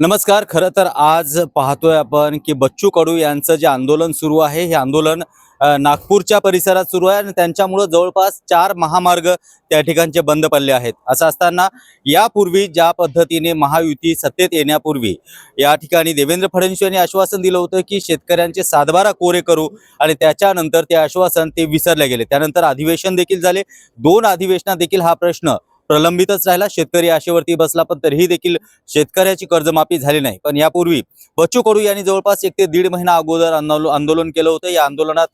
नमस्कार खरं तर आज पाहतोय आपण की बच्चू कडू यांचं जे आंदोलन सुरू आहे हे आंदोलन नागपूरच्या परिसरात सुरू आहे आणि त्यांच्यामुळं जवळपास चार महामार्ग त्या ठिकाणचे बंद पडले आहेत. असं असताना यापूर्वी ज्या पद्धतीने महायुती सत्तेत येण्यापूर्वी या ठिकाणी देवेंद्र फडणवीस यांनी आश्वासन दिलं होतं की शेतकऱ्यांचे सातबारा कोरे करू आणि त्याच्यानंतर ते आश्वासन ते विसरले गेले. त्यानंतर अधिवेशन देखील झाले. दोन अधिवेशनात देखील हा प्रश्न प्रलंबितच राहिला. शेतकरी आशेवरती बसला पण तरीही देखील शेतकऱ्याची कर्जमाफी झाली नाही. पण यापूर्वी बच्चू कडू यांनी जवळपास एक ते दीड महिना अगोदर आंदोलन केलं होतं. या आंदोलनात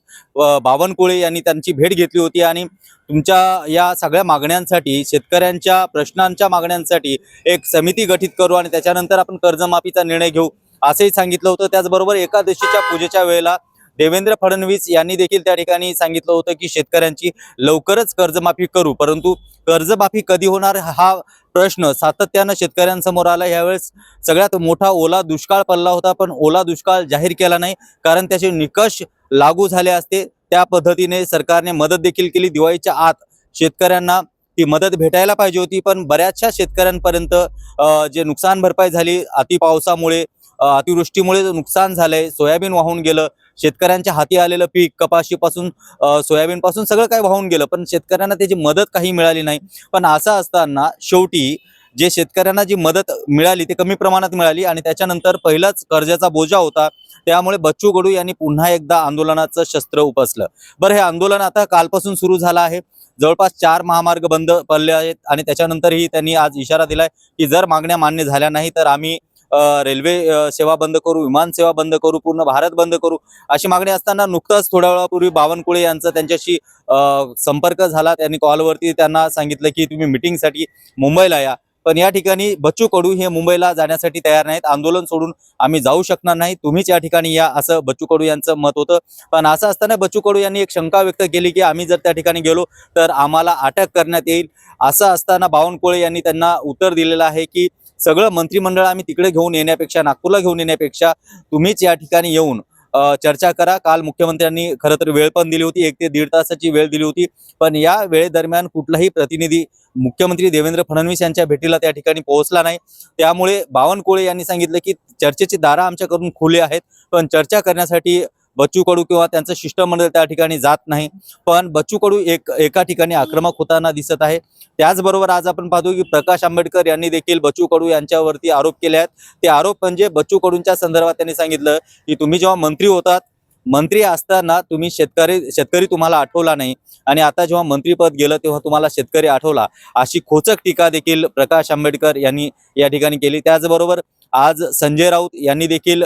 बावनकुळे यांनी त्यांची भेट घेतली होती आणि तुमच्या या सगळ्या मागण्यांसाठी शेतकऱ्यांच्या प्रश्नांच्या मागण्यांसाठी एक समिती गठीत करू आणि त्याच्यानंतर आपण कर्जमाफीचा निर्णय घेऊ असंही सांगितलं होतं. त्याचबरोबर एकादशीच्या पूजेच्या वेळेला देवेंद्र फडणवीस यांनी देखील त्या ठिकाणी सांगितलं होतं की शेतकऱ्यांची लवकरच कर्जमाफी करू. परंतु कर्जमाफी कधी होणार हा प्रश्न सातत्यानं शेतकऱ्यांसमोर आला. यावेळेस सगळ्यात मोठा ओला दुष्काळ पडला होता पण ओला दुष्काळ जाहीर केला नाही कारण त्याचे निकष लागू झाले असते. त्या पद्धतीने सरकारने मदत देखील केली. दिवाळीच्या आत शेतकऱ्यांना ती मदत भेटायला पाहिजे होती पण बऱ्याचशा शेतकऱ्यांपर्यंत जे नुकसान भरपाई झाली अतिपावसामुळे अतिवृष्टीमुळे नुकसान झालंय. सोयाबीन वाहून गेलं शेतकऱ्यांच्या हाती आलेलं पीक कपाशीपासून सोयाबीनपासून सगळं काही वाहून गेलं. पण शेतकऱ्यांना त्याची मदत काही मिळाली नाही. पण असं असताना शेवटी जे शेतकऱ्यांना जी मदत मिळाली ते कमी प्रमाणात मिळाली आणि त्याच्यानंतर पहिलाच कर्जाचा बोजा होता. त्यामुळे बच्चू कडू यांनी पुन्हा एकदा आंदोलनाचं शस्त्र उपसलं. बरं हे आंदोलन आता कालपासून सुरू झालं आहे. जवळपास चार महामार्ग बंद पडले आहेत आणि त्याच्यानंतरही त्यांनी आज इशारा दिलाय की जर मागण्या मान्य झाल्या नाही तर आम्ही रेल्वे सेवा बंद करू विमान सेवा बंद करू पूर्ण भारत बंद करू अशी मागणी असताना नुकताच थोड्या वेळापूर्वी बावनकुळे यांचा त्यांच्याशी संपर्क झाला. त्यांनी कॉलवरती त्यांना सांगितलं की तुम्ही मिटिंगसाठी मुंबईला या. पण या ठिकाणी बच्चू कडू हे मुंबईला जाण्यासाठी तयार नाहीत. आंदोलन सोडून आम्ही जाऊ शकणार नाही. तुम्हीच या ठिकाणी या असं बच्चू कडू यांचं मत होतं. पण असं असताना बच्चू कडू यांनी एक शंका व्यक्त केली की आम्ही जर त्या ठिकाणी गेलो तर आम्हाला अटक करण्यात येईल. असं असताना बावनकुळे यांनी त्यांना उत्तर दिलेलं आहे की सगळं मंत्रिमंडळ आम्ही तिकडे घेऊन येण्यापेक्षा नागपूरला घेऊन येण्यापेक्षा तुम्हीच या ठिकाणी येऊन चर्चा करा. काल मुख्यमंत्र्यांनी खरं तर वेळ पण दिली होती एक ते दीड तासाची वेळ दिली होती. पण या वेळेदरम्यान कुठलाही प्रतिनिधी मुख्यमंत्री देवेंद्र फडणवीस यांच्या भेटीला त्या ठिकाणी पोहोचला नाही. त्यामुळे बावनकुळे यांनी सांगितलं की चर्चेची दारा आमच्याकडून खुले आहेत. पण चर्चा करण्यासाठी बच्चू कडू किंवा त्यांचं शिष्टमंडळ त्या ठिकाणी जात नाही. पण बच्चू कडू एक एका ठिकाणी आक्रमक होताना दिसत आहे. त्याचबरोबर आज आपण पाहतो की प्रकाश आंबेडकर यांनी देखील बच्चू कडू यांच्यावरती आरोप केले आहेत. ते आरोप म्हणजे बच्चू कडूंच्या संदर्भात त्यांनी सांगितलं की तुम्ही जेव्हा मंत्री होतात मंत्री असताना तुम्ही शेतकरी शेतकरी तुम्हाला आठवला नाही. आणि आता जेव्हा मंत्रीपद गेलं तेव्हा तुम्हाला शेतकरी आठवला. अशी खोचक टीका देखील प्रकाश आंबेडकर यांनी या ठिकाणी केली. त्याचबरोबर आज संजय राऊत यांनी देखील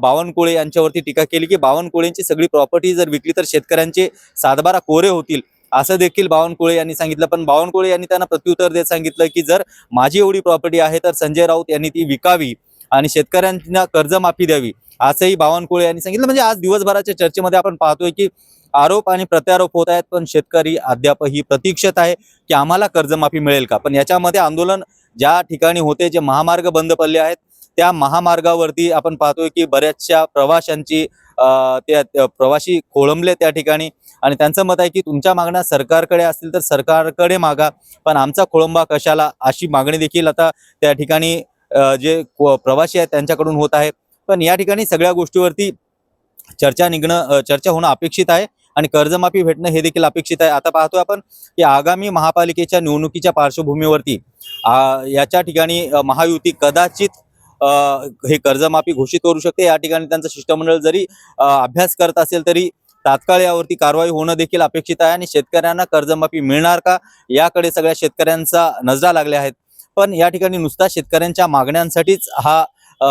बावनकुळे यांच्यावरती टीका केली की बावनकुळेंची सगळी प्रॉपर्टी जर विकली तर शेतकऱ्यांचे सातबारा कोरे होतील. असं देखील बावनकुळे यांनी सांगितलं. पण बावनकुळे यांनी त्यांना प्रत्युत्तर देत सांगितलं की जर माझी एवढी प्रॉपर्टी आहे तर संजय राऊत यांनी ती विकावी आणि शेतकऱ्यांना कर्जमाफी द्यावी. असंही बावनकुळे यांनी सांगितलं. म्हणजे आज दिवसभराच्या चर्चेमध्ये आपण पाहतोय की आरोप आणि प्रत्यारोप होत आहेत पण शेतकरी अद्यापही प्रतीक्षेत आहे की आम्हाला कर्जमाफी मिळेल का? पण याच्यामध्ये आंदोलन ज्या ठिकाणी होते जे महामार्ग बंद पडले आहेत त्या महामार्गावरती आपण पाहतोय की बऱ्याचशा प्रवाशांची त्या प्रवाशी प्रवासी खोळंबले त्या ठिकाणी. आणि त्यांचं मत आहे की तुमच्या मागण्या सरकारकडे असतील तर सरकारकडे मागा. पण आमचा खोळंबा कशाला? अशी मागणी देखील आता त्या ठिकाणी जे प्रवासी आहेत त्यांच्याकडून होत आहे. पण या ठिकाणी सगळ्या गोष्टीवरती चर्चा निघणं चर्चा होणं अपेक्षित आहे. आणि कर्जमाफी भेटणं हे देखील अपेक्षित आहे. आता पाहतोय आपण की आगामी महापालिकेच्या निवडणुकीच्या पार्श्वभूमीवरती याच्या ठिकाणी महायुती कदाचित हे कर्जमाफी घोषित करू शकते. या ठिकाणी त्यांचं शिष्टमंडळ जरी अभ्यास करत असेल तरी तात्काळ यावरती कारवाई होणं देखील अपेक्षित आहे आणि शेतकऱ्यांना कर्जमाफी मिळणार का? याकडे सगळ्या शेतकऱ्यांचा नजरा लागल्या आहेत. पण या ठिकाणी नुसता शेतकऱ्यांच्या मागण्यांसाठीच हा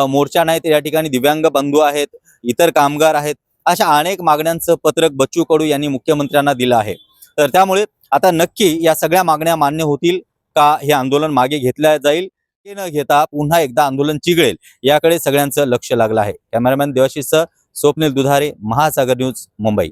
मोर्चा नाही तर या ठिकाणी दिव्यांग बंधू आहेत इतर कामगार आहेत. अशा अनेक मागण्यांचं पत्रक बच्चू कडू यांनी मुख्यमंत्र्यांना दिलं आहे. तर त्यामुळे आता नक्की या सगळ्या मागण्या मान्य होतील का हे आंदोलन मागे घेतलं जाईल? न घेता पुन्हा एकदा आंदोलन चिघळेल याकडे सगळ्यांचं लक्ष लागलं आहे. कॅमेरामॅन देवाशिषसह स्वप्नील दुधारे महासागर न्यूज मुंबई.